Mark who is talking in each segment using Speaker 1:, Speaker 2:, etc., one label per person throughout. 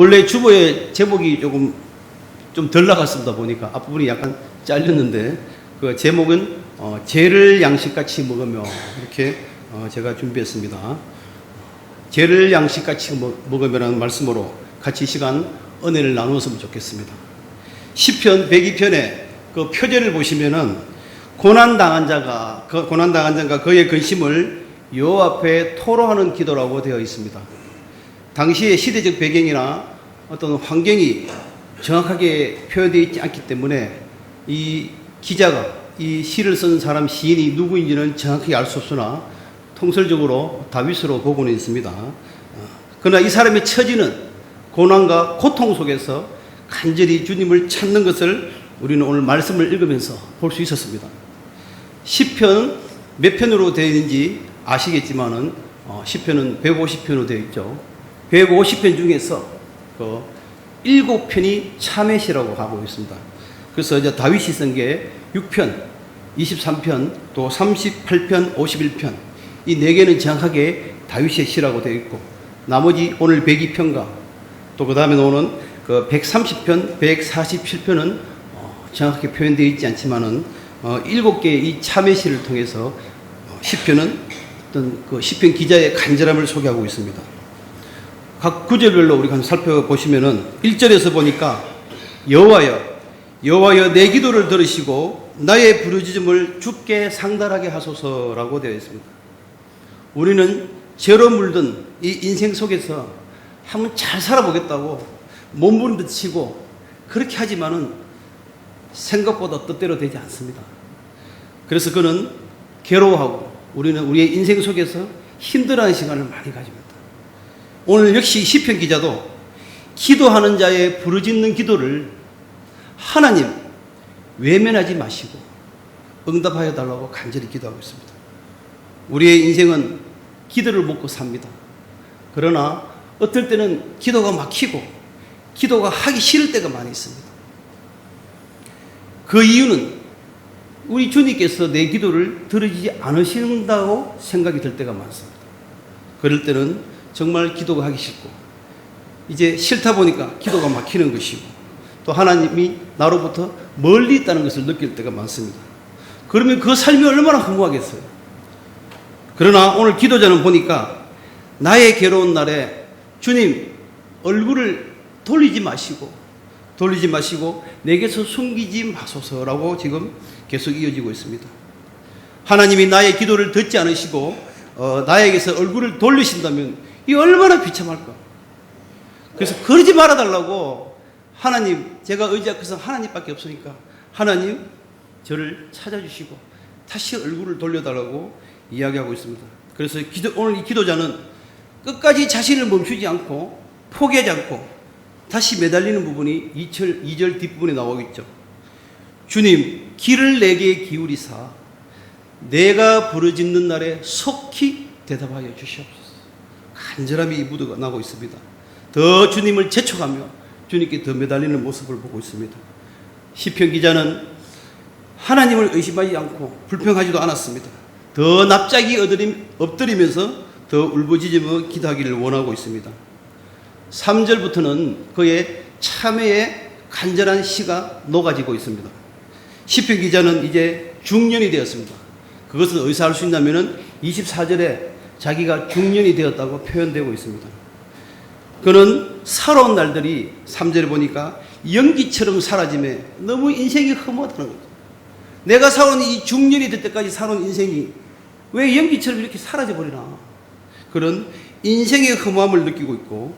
Speaker 1: 원래 주보의 제목이 조금 좀 덜 나갔습니다 보니까 앞부분이 약간 잘렸는데 그 제목은 어, 죄를 양식같이 먹으며 이렇게 어, 제가 준비했습니다. 죄를 양식같이 먹- 먹으며라는 말씀으로 같이 시간 은혜를 나누었으면 좋겠습니다. 시편 102편의 그 표제를 보시면은 고난 당한 자가 그 고난 당한 자가 그의 근심을 여호와 앞에 토로하는 기도라고 되어 있습니다. 당시의 시대적 배경이나 어떤 환경이 정확하게 표현되어 있지 않기 때문에 이 기자가 이 시를 쓴 사람 시인이 누구인지는 정확히 알 수 없으나 통설적으로 다윗으로 보고는 있습니다. 어, 그러나 이 사람의 처지는 고난과 고통 속에서 간절히 주님을 찾는 것을 우리는 오늘 말씀을 읽으면서 볼 수 있었습니다. 시편 몇 편으로 되어 있는지 아시겠지만은 어, 시편은 150편으로 되어 있죠. 150편 중에서 그 일곱 편이 참회시라고 하고 있습니다. 그래서 이제 다윗이 쓴 게 6편, 23편, 또 38편, 51편 이 네 개는 정확하게 다윗의 시라고 되어 있고 나머지 오늘 102편과 또 그 다음에 나오는 그 130편, 147편은 어, 정확하게 표현되어 있지 않지만은 어, 일곱 개의 이 참회시를 통해서 어, 시편은 어떤 그 시편 기자의 간절함을 소개하고 있습니다. 각 구절별로 우리가 한번 살펴보시면은 1절에서 보니까 여호와여 여호와여 내 기도를 들으시고 나의 부르짖음을 주께 상달하게 하소서라고 되어 있습니다. 우리는 죄로 물든 이 인생 속에서 한번 잘 살아보겠다고 몸부림치고 그렇게 하지만은 생각보다 뜻대로 되지 않습니다. 그래서 그는 괴로워하고 우리는 우리의 인생 속에서 힘들어하는 시간을 많이 가집니다. 오늘 역시 시편 기자도 기도하는 자의 부르짖는 기도를 하나님 외면하지 마시고 응답하여 달라고 간절히 기도하고 있습니다. 우리의 인생은 기도를 먹고 삽니다. 그러나 어떨 때는 기도가 막히고 기도가 하기 싫을 때가 많이 있습니다. 그 이유는 우리 주님께서 내 기도를 들으지 않으신다고 생각이 들 때가 많습니다. 그럴 때는 정말 기도가 하기 싫고 이제 싫다 보니까 기도가 막히는 것이고 또 하나님이 나로부터 멀리 있다는 것을 느낄 때가 많습니다. 그러면 그 삶이 얼마나 허무하겠어요. 그러나 오늘 기도자는 보니까 나의 괴로운 날에 주님 얼굴을 돌리지 마시고 돌리지 마시고 내게서 숨기지 마소서라고 지금 계속 이어지고 있습니다. 하나님이 나의 기도를 듣지 않으시고 어, 나에게서 얼굴을 돌리신다면 이 얼마나 비참할까. 그래서 그러지 말아달라고 하나님 제가 의지할 것은 하나님밖에 없으니까 하나님 저를 찾아주시고 다시 얼굴을 돌려달라고 이야기하고 있습니다. 그래서 기도, 오늘 이 기도자는 끝까지 자신을 멈추지 않고 포기하지 않고 다시 매달리는 부분이 2절, 2절 뒷부분에 나오고 있죠. 주님, 길을 내게 기울이사 내가 부르짖는 날에 속히 대답하여 주시옵소서. 간절함이 묻어 나고 있습니다. 더 주님을 재촉하며 주님께 더 매달리는 모습을 보고 있습니다. 시편 기자는 하나님을 의심하지 않고 불평하지도 않았습니다. 더 납작이 엎드리면서 더 울부짖으며 기도하기를 원하고 있습니다. 3절부터는 그의 참회의 간절한 시가 녹아지고 있습니다. 시편 기자는 이제 중년이 되었습니다. 어디서 알수 있냐면은 24절에 자기가 중년이 되었다고 표현되고 있습니다. 그는 살아온 날들이 3절에 보니까 연기처럼 사라짐에 너무 인생이 허무하다는 거죠. 내가 살아온 이 중년이 될 때까지 살아온 인생이 왜 연기처럼 이렇게 사라져 버리나. 그런 인생의 허무함을 느끼고 있고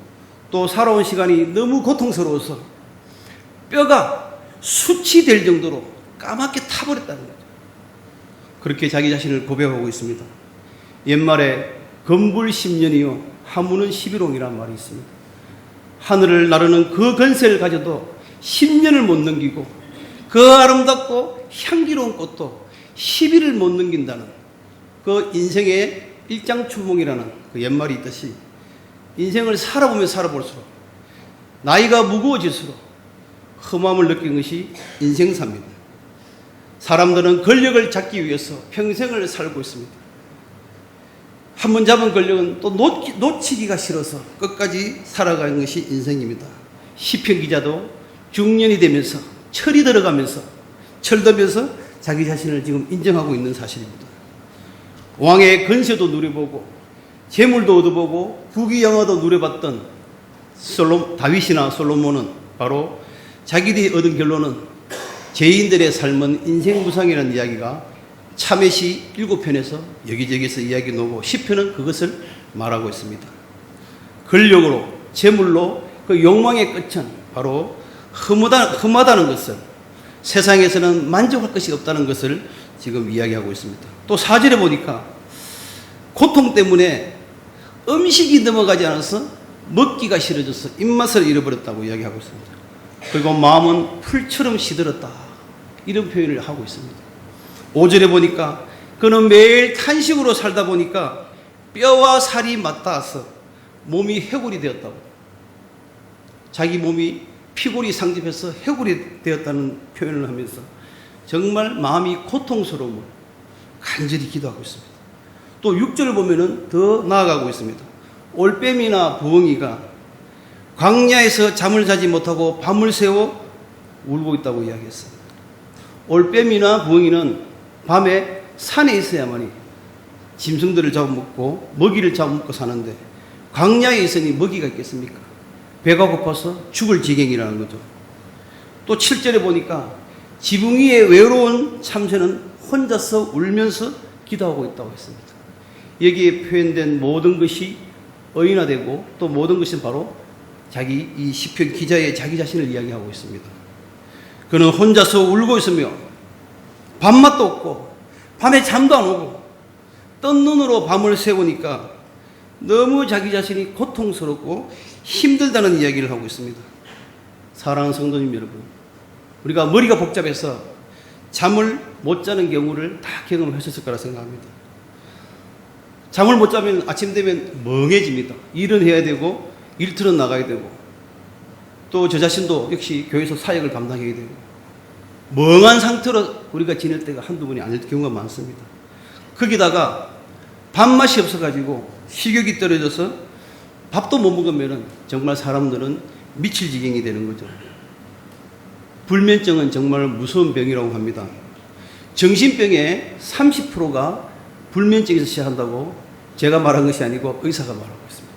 Speaker 1: 또 살아온 시간이 너무 고통스러워서 뼈가 수치 될 정도로 까맣게 타버렸다는 거죠. 그렇게 자기 자신을 고백하고 있습니다. 옛말에 건불 10년이요 하무는 11홍이라는 말이 있습니다. 하늘을 나르는 그 건세를 가져도 10년을 못 넘기고 그 아름답고 향기로운 꽃도 10일을 못 넘긴다는 그 인생의 일장춘몽이라는 그 옛말이 있듯이 인생을 살아보면 살아볼수록 나이가 무거워질수록 험함을 느끼는 것이 인생사입니다. 사람들은 권력을 잡기 위해서 평생을 살고 있습니다. 한 번 잡은 권력은 또 놓기, 놓치 기가 싫어서 끝까지 살아가는 것이 인생입니다. 시편 기자도 중년이 되면서 철이 들어가면서 철들면서 자기 자신을 지금 인정하고 있는 사실입니다. 왕의 건세도 누려보고 재물도 얻어보고 부귀영화도 누려봤던 솔로, 다윗이나 솔로몬은 바로 자기들이 얻은 결론은 죄인들의 삶은 인생 무상이라는 이야기가 참회시 일곱 편에서 여기저기서 이야기 나오고 시편은 그것을 말하고 있습니다. 권력으로 재물로 그 욕망의 끝은 바로 흠하다, 흠하다는 것을 세상에서는 만족할 것이 없다는 것을 지금 이야기하고 있습니다. 또 사절에 보니까 고통 때문에 음식이 넘어가지 않아서 먹기가 싫어져서 입맛을 잃어버렸다고 이야기하고 있습니다. 그리고 마음은 풀처럼 시들었다. 이런 표현을 하고 있습니다. 5절에 보니까 그는 매일 탄식으로 살다 보니까 뼈와 살이 맞닿아서 몸이 해골이 되었다고. 자기 몸이 피골이 상집해서 해골이 되었다는 표현을 하면서 정말 마음이 고통스러움을 간절히 기도하고 있습니다. 또 6절을 보면은 더 나아가고 있습니다. 올빼미나 부엉이가 광야에서 잠을 자지 못하고 밤을 새워 울고 있다고 이야기했습니다. 올빼미나 부엉이는 밤에 산에 있어야만이 짐승들을 잡아먹고 먹이를 잡아먹고 사는데 광야에 있으니 먹이가 있겠습니까? 배가 고파서 죽을 지경이라는 거죠. 또 7절에 보니까 지붕 위에 외로운 참새는 혼자서 울면서 기도하고 있다고 했습니다. 여기에 표현된 모든 것이 어인화되고 또 모든 것은 바로 자기 이 시편 기자의 자기 자신을 이야기하고 있습니다. 그는 혼자서 울고 있으며 밥맛도 없고 밤에 잠도 안 오고 뜬 눈으로 밤을 새우니까 너무 자기 자신이 고통스럽고 힘들다는 이야기를 하고 있습니다. 사랑하는 성도님 여러분, 우리가 머리가 복잡해서 잠을 못 자는 경우를 다 경험하셨을 거라 생각합니다. 잠을 못 자면 아침 되면 멍해집니다. 일은 해야 되고 일틀은 나가야 되고 또 저 자신도 역시 교회에서 사역을 감당해야 되고 멍한 상태로 우리가 지낼 때가 한두 번이 아닐 경우가 많습니다. 거기다가 밥맛이 없어가지고 식욕이 떨어져서 밥도 못 먹으면 정말 사람들은 미칠 지경이 되는 거죠. 불면증은 정말 무서운 병이라고 합니다. 정신병의 30%가 불면증에서 시작한다고 제가 말한 것이 아니고 의사가 말하고 있습니다.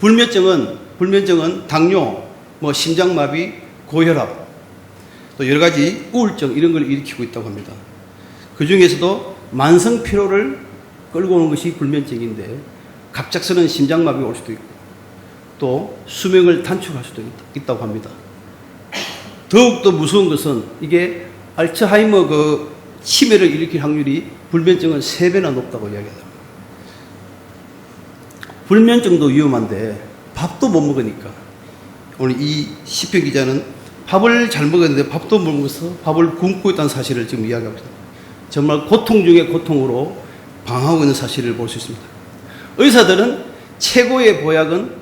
Speaker 1: 불면증은 불면증은 당뇨, 뭐 심장마비, 고혈압, 또 여러 가지 우울증 이런 걸 일으키고 있다고 합니다. 그 중에서도 만성 피로를 끌고 오는 것이 불면증인데 갑작스러운 심장마비가 올 수도 있고 또 수명을 단축할 수도 있, 다고 합니다. 더욱더 무서운 것은 이게 알츠하이머 그 치매를 일으킬 확률이 불면증은 3배나 높다고 이야기합니다. 불면증도 위험한데 밥도 못 먹으니까 오늘 이 시편 기자는 밥을 잘 먹었는데 밥도 못 먹어서 밥을 굶고 있다는 사실을 지금 이야기하고 있습니다. 정말 고통 중에 고통으로 방하고 있는 사실을 볼 수 있습니다. 의사들은 최고의 보약은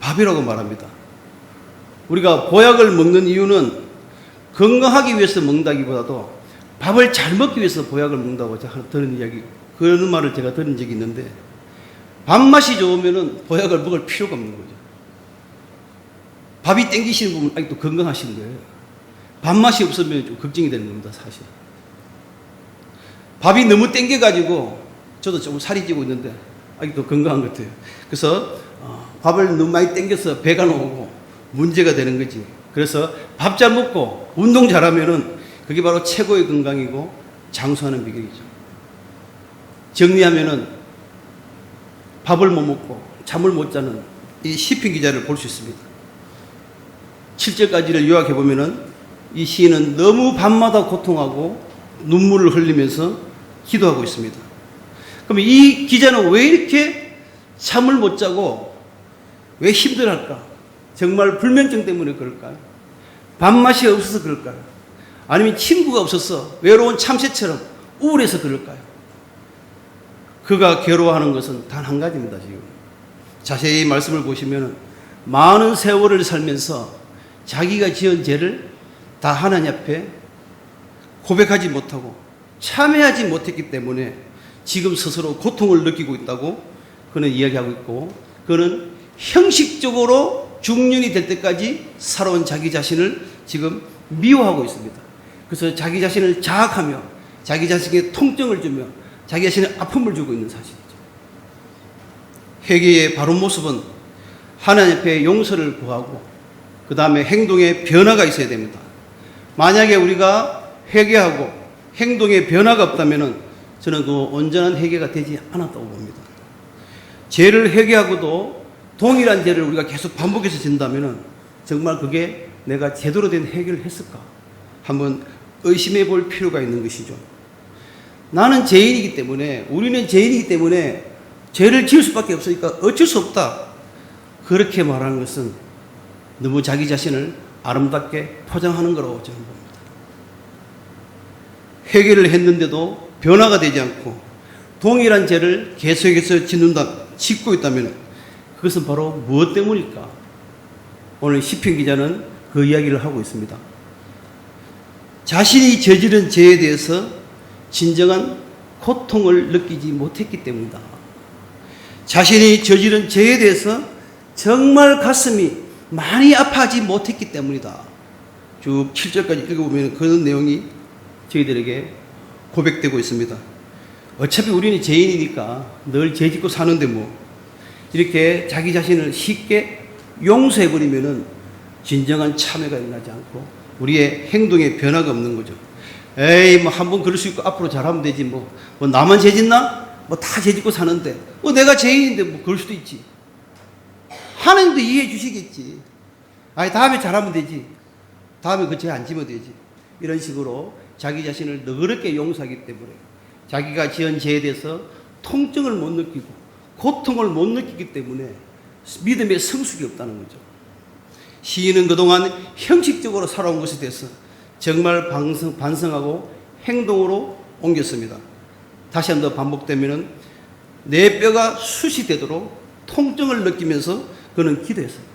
Speaker 1: 밥이라고 말합니다. 우리가 보약을 먹는 이유는 건강하기 위해서 먹는다기보다도 밥을 잘 먹기 위해서 보약을 먹는다고 제가 들은 이야기, 그런 말을 제가 들은 적이 있는데, 밥맛이 좋으면 보약을 먹을 필요가 없는 거죠. 밥이 땡기시는 분은 아직도 건강하신 거예요. 밥맛이 없으면 좀 걱정이 되는 겁니다, 사실. 밥이 너무 땡겨가지고, 저도 조금 살이 찌고 있는데, 아직도 건강한 것 같아요. 그래서, 어, 밥을 너무 많이 땡겨서 배가 나오고 문제가 되는 거지. 그래서 밥 잘 먹고 운동 잘하면은 그게 바로 최고의 건강이고 장수하는 비결이죠. 정리하면은 밥을 못 먹고 잠을 못 자는 이 시편 기자를 볼 수 있습니다. 7절까지를 요약해 보면은 이 시인은 너무 밤마다 고통하고 눈물을 흘리면서 기도하고 있습니다. 그럼 이 기자는 왜 이렇게 잠을 못 자고 왜 힘들할까? 정말 불면증 때문에 그럴까요? 밥맛이 없어서 그럴까요? 아니면 친구가 없어서 외로운 참새처럼 우울해서 그럴까요? 그가 괴로워하는 것은 단 한 가지입니다, 지금. 자세히 말씀을 보시면 많은 세월을 살면서 자기가 지은 죄를 다 하나님 앞에 고백하지 못하고 참회하지 못했기 때문에 지금 스스로 고통을 느끼고 있다고 그는 이야기하고 있고 그는 형식적으로 중년이 될 때까지 살아온 자기 자신을 지금 미워하고 있습니다. 그래서 자기 자신을 자학하며 자기 자신에게 통증을 주며 자기 자신의 아픔을 주고 있는 사실이죠. 회개의 바른 모습은 하나님 앞에 용서를 구하고 그 다음에 행동에 변화가 있어야 됩니다. 만약에 우리가 회개하고 행동에 변화가 없다면 저는 그 온전한 회개가 되지 않았다고 봅니다. 죄를 회개하고도 동일한 죄를 우리가 계속 반복해서 진다면 정말 그게 내가 제대로 된 해결을 했을까? 한번 의심해 볼 필요가 있는 것이죠. 나는 죄인이기 때문에, 우리는 죄인이기 때문에 죄를 지을 수밖에 없으니까 어쩔 수 없다. 그렇게 말하는 것은 너무 자기 자신을 아름답게 포장하는 거라고 저는 봅니다. 회개를 했는데도 변화가 되지 않고 동일한 죄를 계속해서 짓는다, 짓고 있다면 그것은 바로 무엇 때문일까? 오늘 시편 기자는 그 이야기를 하고 있습니다. 자신이 저지른 죄에 대해서 진정한 고통을 느끼지 못했기 때문이다. 자신이 저지른 죄에 대해서 정말 가슴이 많이 아파하지 못했기 때문이다. 쭉 7절까지 읽어보면 그런 내용이 저희들에게 고백되고 있습니다. 어차피 우리는 죄인이니까 늘 죄 짓고 사는데 뭐 이렇게 자기 자신을 쉽게 용서해버리면은 진정한 참회가 일어나지 않고 우리의 행동에 변화가 없는 거죠. 에이 뭐 한 번 그럴 수 있고 앞으로 잘하면 되지 뭐, 뭐 나만 죄 짓나? 뭐 다 죄 짓고 사는데 뭐 내가 죄인인데 뭐 그럴 수도 있지. 하나님도 이해해 주시겠지. 아니 다음에 잘하면 되지. 다음에 그 죄 안 지면 되지. 이런 식으로 자기 자신을 너그럽게 용서하기 때문에 자기가 지은 죄에 대해서 통증을 못 느끼고 고통을 못 느끼기 때문에 믿음의 성숙이 없다는 거죠. 시인은 그동안 형식적으로 살아온 것에 대해서 정말 반성, 반성하고 행동으로 옮겼습니다. 다시 한 번 반복되면은 내 뼈가 숱이 되도록 통증을 느끼면서 그는 기도했습니다.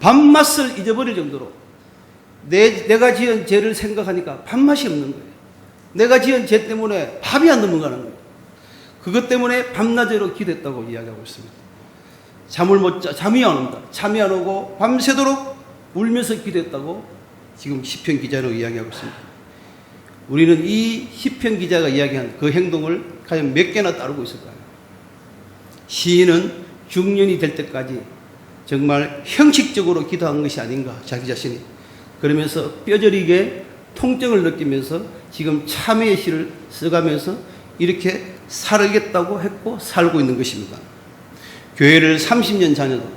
Speaker 1: 밥맛을 잊어버릴 정도로 내, 내가 지은 죄를 생각하니까 밥맛이 없는 거예요. 내가 지은 죄 때문에 밥이 안 넘어가는 거예요. 그것 때문에 밤낮으로 기도했다고 이야기하고 있습니다. 잠을 못 자, 잠이 안 온다. 잠이 안 오고 밤새도록 울면서 기도했다고 지금 시편 기자는 이야기하고 있습니다. 우리는 이 시편 기자가 이야기한 그 행동을 과연 몇 개나 따르고 있을까요? 시인은 중년이 될 때까지 정말 형식적으로 기도한 것이 아닌가 자기 자신이 그러면서 뼈저리게 통증을 느끼면서 지금 참회의 시를 써가면서 이렇게 살겠다고 했고 살고 있는 것입니다. 교회를 30년 다녀도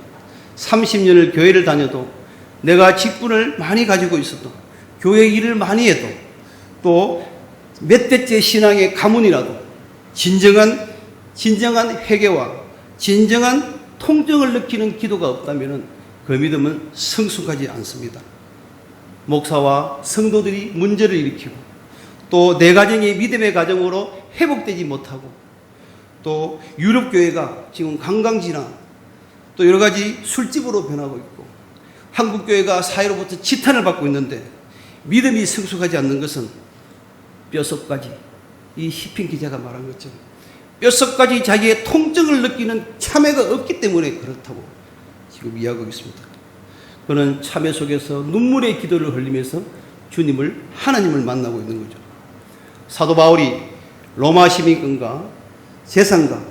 Speaker 1: 30년을 교회를 다녀도 내가 직분을 많이 가지고 있어도 교회 일을 많이 해도 또 몇 대째 신앙의 가문이라도 진정한 진정한 회개와 진정한 통증을 느끼는 기도가 없다면 그 믿음은 성숙하지 않습니다. 목사와 성도들이 문제를 일으키고 또 내 가정이 믿음의 가정으로 회복되지 못하고 또 유럽 교회가 지금 관광지나 또 여러 가지 술집으로 변하고 있고 한국 교회가 사회로부터 지탄을 받고 있는데 믿음이 성숙하지 않는 것은 뼛속까지 이 시핀 기자가 말한 것처럼 뼛속까지 자기의 통증을 느끼는 참회가 없기 때문에 그렇다고 지금 이야기하고 있습니다. 그는 참회 속에서 눈물의 기도를 흘리면서 주님을 하나님을 만나고 있는 거죠. 사도 바울이 로마 시민권과 재산과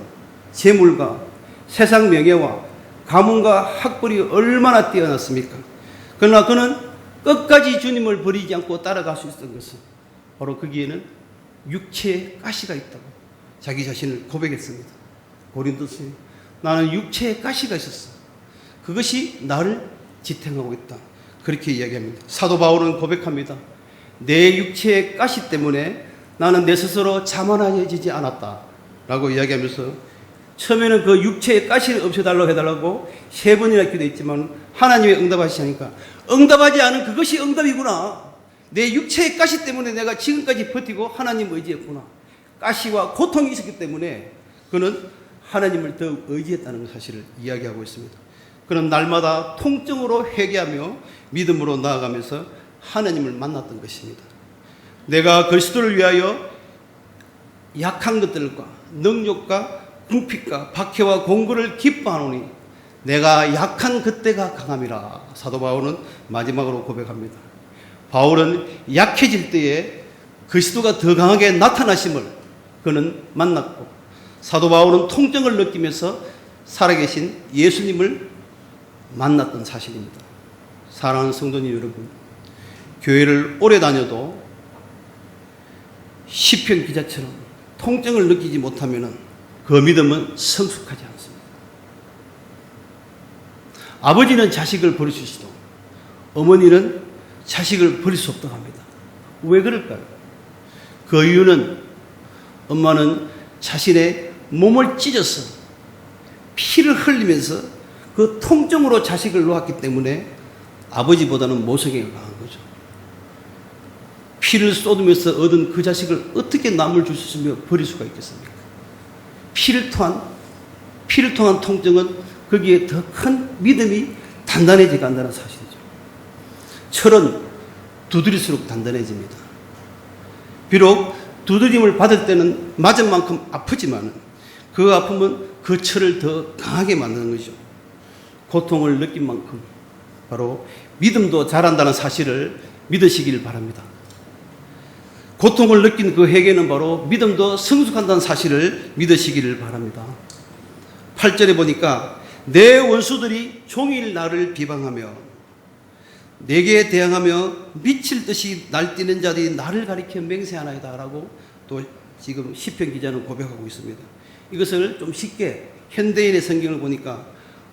Speaker 1: 재물과 세상 명예와 가문과 학벌이 얼마나 뛰어났습니까? 그러나 그는 끝까지 주님을 버리지 않고 따라갈 수 있었던 것은 바로 거기에는 육체의 가시가 있다고 자기 자신을 고백했습니다. 고린도서 나는 육체의 가시가 있었어. 그것이 나를 지탱하고 있다. 그렇게 이야기합니다. 사도 바울은 고백합니다. 내 육체의 가시 때문에 나는 내 스스로 자만해지지 않았다. 라고 이야기하면서 처음에는 그 육체의 가시를 없애달라고 해달라고 세 번이나 기도했지만 하나님의 응답하시니까 응답하지 않은 그것이 응답이구나. 내 육체의 가시 때문에 내가 지금까지 버티고 하나님 의지했구나. 가시와 고통이 있었기 때문에 그는 하나님을 더욱 의지했다는 사실을 이야기하고 있습니다. 그는 날마다 통증으로 회개하며 믿음으로 나아가면서 하나님을 만났던 것입니다. 내가 그리스도를 위하여 약한 것들과 능력과 궁핍과 박해와 공고를 기뻐하노니 내가 약한 그때가 강함이라 사도 바울은 마지막으로 고백합니다. 바울은 약해질 때에 그리스도가 더 강하게 나타나심을 그는 만났고 사도 바울은 통증을 느끼면서 살아계신 예수님을 만났던 사실입니다. 사랑하는 성도님 여러분, 교회를 오래 다녀도 시편 기자처럼 통증을 느끼지 못하면 그 믿음은 성숙하지 않습니다. 아버지는 자식을 버릴 수 있어도 어머니는 자식을 버릴 수 없다고 합니다. 왜 그럴까요? 그 이유는 엄마는 자신의 몸을 찢어서 피를 흘리면서 그 통증으로 자식을 놓았기 때문에 아버지보다는 모성애가 강한 거죠. 피를 쏟으면서 얻은 그 자식을 어떻게 남을 줄 수 있으며 버릴 수가 있겠습니까? 피를 통한 피를 통한 통증은 거기에 더 큰 믿음이 단단해져 간다는 사실이죠. 철은 두드릴수록 단단해집니다. 비록 두드림을 받을 때는 맞은 만큼 아프지만 그 아픔은 그 철을 더 강하게 만드는 거죠. 고통을 느낀 만큼 바로 믿음도 자란다는 사실을 믿으시길 바랍니다. 고통을 느낀 그 회개는 바로 믿음도 성숙한다는 사실을 믿으시기를 바랍니다. 8절에 보니까 내 원수들이 종일 나를 비방하며 내게 대항하며 미칠 듯이 날뛰는 자들이 나를 가리켜 맹세하나이다라고 또 지금 시편 기자는 고백하고 있습니다. 이것을 좀 쉽게 현대인의 성경을 보니까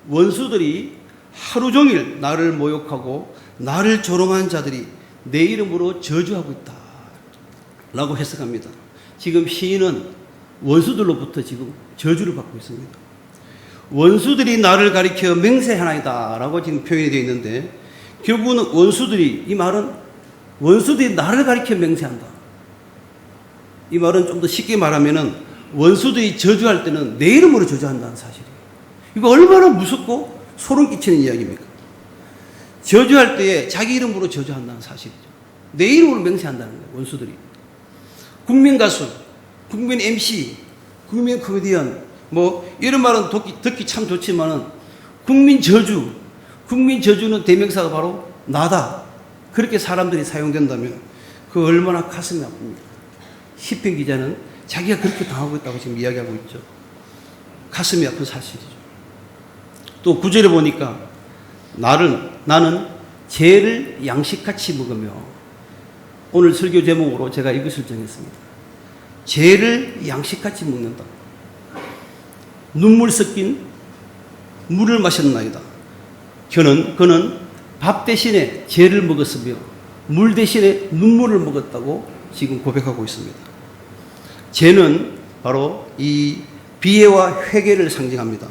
Speaker 1: 원수들이 하루 종일 나를 모욕하고 나를 조롱한 자들이 내 이름으로 저주하고 있다. 라고 해석합니다. 지금 시인은 원수들로부터 지금 저주를 받고 있습니다. 원수들이 나를 가리켜 맹세하나이다. 라고 지금 표현이 되어 있는데 결국은 원수들이 이 말은 원수들이 나를 가리켜 맹세한다. 이 말은 좀 더 쉽게 말하면은 원수들이 저주할 때는 내 이름으로 저주한다는 사실이에요. 이거 얼마나 무섭고 소름 끼치는 이야기입니까? 저주할 때에 자기 이름으로 저주한다는 사실이죠. 내 이름으로 맹세한다는 거예요, 원수들이. 국민 가수, 국민 MC, 국민 코미디언, 뭐, 이런 말은 듣기, 듣기 참 좋지만은, 국민 저주, 국민 저주는 대명사가 바로 나다. 그렇게 사람들이 사용된다면, 그 얼마나 가슴이 아픕니까? 시편 기자는 자기가 그렇게 당하고 있다고 지금 이야기하고 있죠. 가슴이 아픈 사실이죠. 또 구절에 보니까 나를 나는 죄를 양식같이 먹으며 오늘 설교 제목으로 제가 이것을 정했습니다. 죄를 양식같이 먹는다. 눈물 섞인 물을 마셨나이다. 그는 그는 밥 대신에 죄를 먹었으며 물 대신에 눈물을 먹었다고 지금 고백하고 있습니다. 죄는 바로 이 비애와 회개를 상징합니다.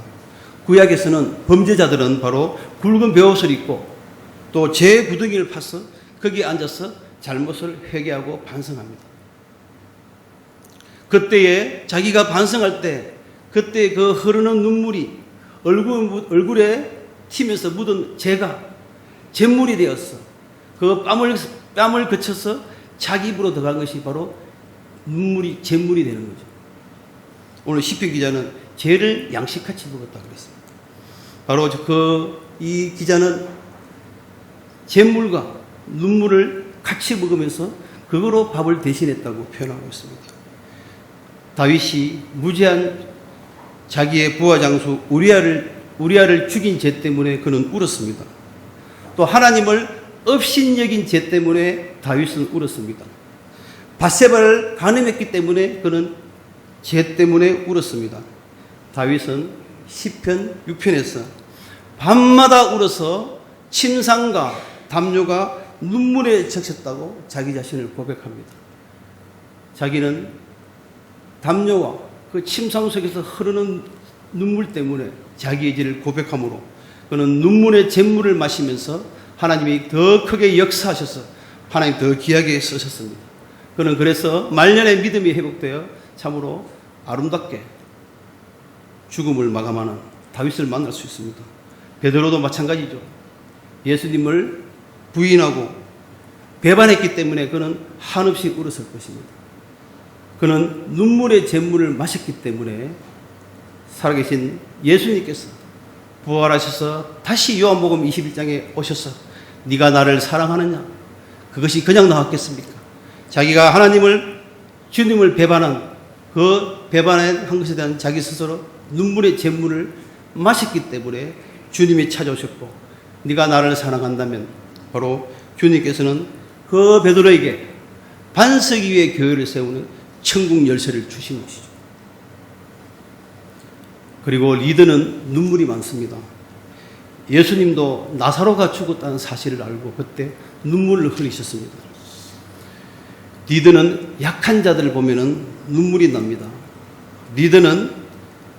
Speaker 1: 구약에서는 범죄자들은 바로 굵은 베옷을 입고 또 죄 구덩이를 파서 거기에 앉아서 잘못을 회개하고 반성합니다. 그때에 자기가 반성할 때 그때 그 흐르는 눈물이 얼굴, 얼굴에 튀면서 묻은 죄가 잿물이 되었어. 그 뺨을, 뺨을 거쳐서 자기 입으로 들어간 것이 바로 눈물이 잿물이 되는 거죠. 오늘 시편 기자는 죄를 양식같이 먹었다 그랬습니다. 바로 그 이 기자는 잿물과 눈물을 같이 먹으면서 그거로 밥을 대신했다고 표현하고 있습니다. 다윗이 무제한 자기의 부하 장수 우리아를 우리아를 죽인 죄 때문에 그는 울었습니다. 또 하나님을 업신 여긴 죄 때문에 다윗은 울었습니다. 바세바를 간음했기 때문에 그는 죄 때문에 울었습니다. 다윗은 시편 6편에서 밤마다 울어서 침상과 담요가 눈물에 적셨다고 자기 자신을 고백합니다. 자기는 담요와 그 침상 속에서 흐르는 눈물 때문에 자기의 죄를 고백함으로 그는 눈물의 잿물을 마시면서 하나님이 더 크게 역사하셔서 하나님 더 귀하게 쓰셨습니다. 그는 그래서 말년의 믿음이 회복되어 참으로 아름답게 죽음을 마감하는 다윗을 만날 수 있습니다. 베드로도 마찬가지죠. 예수님을 부인하고 배반했기 때문에 그는 한없이 울었을 것입니다. 그는 눈물의 재물을 마셨기 때문에 살아계신 예수님께서 부활하셔서 다시 요한복음 21장에 오셔서 네가 나를 사랑하느냐 그것이 그냥 나왔겠습니까? 자기가 하나님을 주님을 배반한 그 배반한 것에 대한 자기 스스로 눈물의 재물을 마셨기 때문에 주님이 찾아오셨고 네가 나를 사랑한다면 바로 주님께서는 그 베드로에게 반석 위에 교회를 세우는 천국 열쇠를 주신 것이죠. 그리고 리더는 눈물이 많습니다. 예수님도 나사로가 죽었다는 사실을 알고 그때 눈물을 흘리셨습니다. 리더는 약한 자들을 보면은 눈물이 납니다. 리더는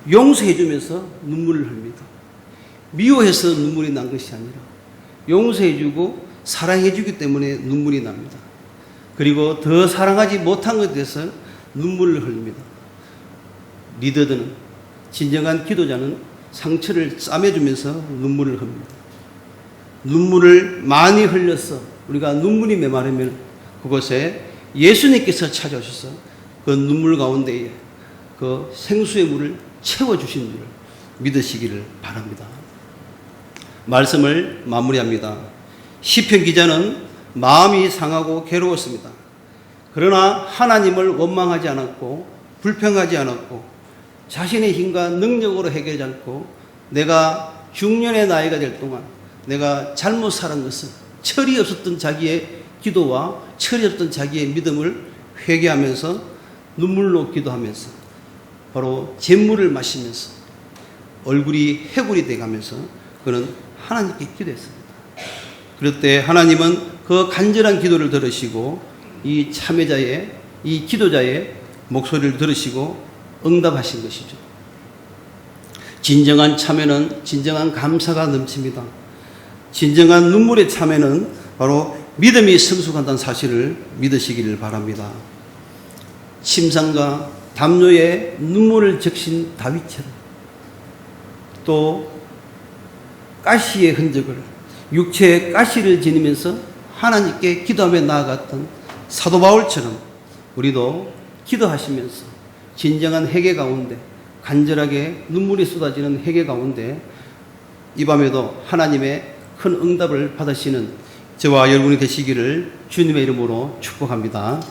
Speaker 1: 용서해주면서 눈물을 흘립니다. 미워해서 눈물이 난 것이 아니라 용서해주고 사랑해주기 때문에 눈물이 납니다. 그리고 더 사랑하지 못한 것에 대해서 눈물을 흘립니다. 리더들은 진정한 기도자는 상처를 싸매주면서 눈물을 흘립니다. 눈물을 많이 흘려서 우리가 눈물이 메마르면 그곳에 예수님께서 찾아오셔서 그 눈물 가운데에 그 생수의 물을 채워주신 줄 믿으시기를 바랍니다. 말씀을 마무리합니다. 시편 기자는 마음이 상하고 괴로웠습니다. 그러나 하나님을 원망하지 않았고 불평하지 않았고 자신의 힘과 능력으로 해결하지 않고 내가 중년의 나이가 될 동안 내가 잘못 살은 것은 철이 없었던 자기의 기도와 철이 없던 자기의 믿음을 회개하면서 눈물로 기도하면서 바로 잿물을 마시면서 얼굴이 해골이 돼가면서 그는 하나님께 기도했습니다. 그럴 때 하나님은 그 간절한 기도를 들으시고 이 참여자의 이 기도자의 목소리를 들으시고 응답하신 것이죠. 진정한 참여는 진정한 감사가 넘칩니다. 진정한 눈물의 참여는 바로 믿음이 성숙한다는 사실을 믿으시기를 바랍니다. 침상과 담요에 눈물을 적신 다윗처럼 또 가시의 흔적을 육체의 가시를 지니면서 하나님께 기도하며 나아갔던 사도 바울처럼 우리도 기도하시면서 진정한 회개 가운데 간절하게 눈물이 쏟아지는 회개 가운데 이 밤에도 하나님의 큰 응답을 받으시는 저와 여러분이 되시기를 주님의 이름으로 축복합니다.